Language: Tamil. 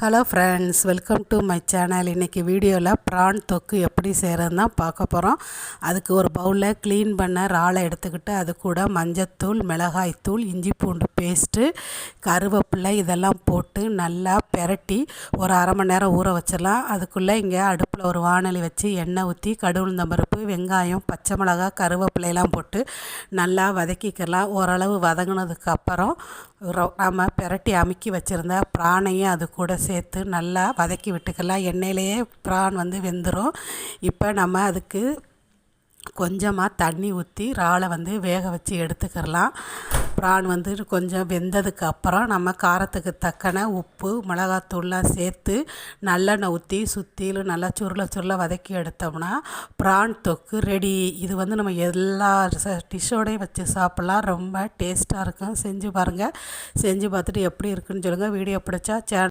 Hello friends welcome to my channel இன்றைக்கி வீடியோவில் ப்ரான் தொக்கு எப்படி செய்கிறதுன்னு தான் பார்க்க போகிறோம் அதுக்கு ஒரு பவுலில் க்ளீன் பண்ண இறாலை எடுத்துக்கிட்டு அது கூட மஞ்சத்தூள் மிளகாய்த்தூள் இஞ்சி பூண்டு பேஸ்ட்டு கருவேப்பிலை இதெல்லாம் போட்டு நல்லா பெரட்டி ஒரு அரை மணி நேரம் ஊற வச்சிடலாம். அதுக்குள்ளே இங்கே அடுப்பில் ஒரு வானொலி வச்சு எண்ணெய் ஊற்றி கடுகுளுந்தம்பருப்பு வெங்காயம் பச்சை மிளகா கருவேப்பிலையெல்லாம் போட்டு நல்லா வதக்கிக்கலாம். ஓரளவு வதங்கினதுக்கப்புறம் நம்ம பெரட்டி அமுக்கி வச்சுருந்த ப்ரானையும் அது கூட சேர்த்து நல்லா வதக்கி விட்டுக்கலாம். எண்ணெயிலேயே ப்ரான் வந்து வெந்துடும் இப்போ நம்ம அதுக்கு கொஞ்சமாக தண்ணி ஊற்றி இறாலை வந்து வேக வச்சு எடுத்துக்கிடலாம் ப்ரான் வந்து கொஞ்சம் வெந்ததுக்கு அப்புறம் நம்ம காரத்துக்கு தக்கன உப்பு மிளகாத்தூள்லாம் சேர்த்து நல்லெண்ணெய் ஊற்றி சுற்றிலும் நல்லா சுருள சுருள வதக்கி எடுத்தோம்னா ப்ரான் தொக்கு ரெடி. இது வந்து நம்ம எல்லா டிஷ்ஷோடையும் வச்சு சாப்பிட்லாம். ரொம்ப டேஸ்ட்டாக இருக்கும். செஞ்சு பாருங்கள் செஞ்சு பார்த்துட்டு எப்படி இருக்குன்னு சொல்லுங்கள் வீடியோ பிடிச்சா சேனல்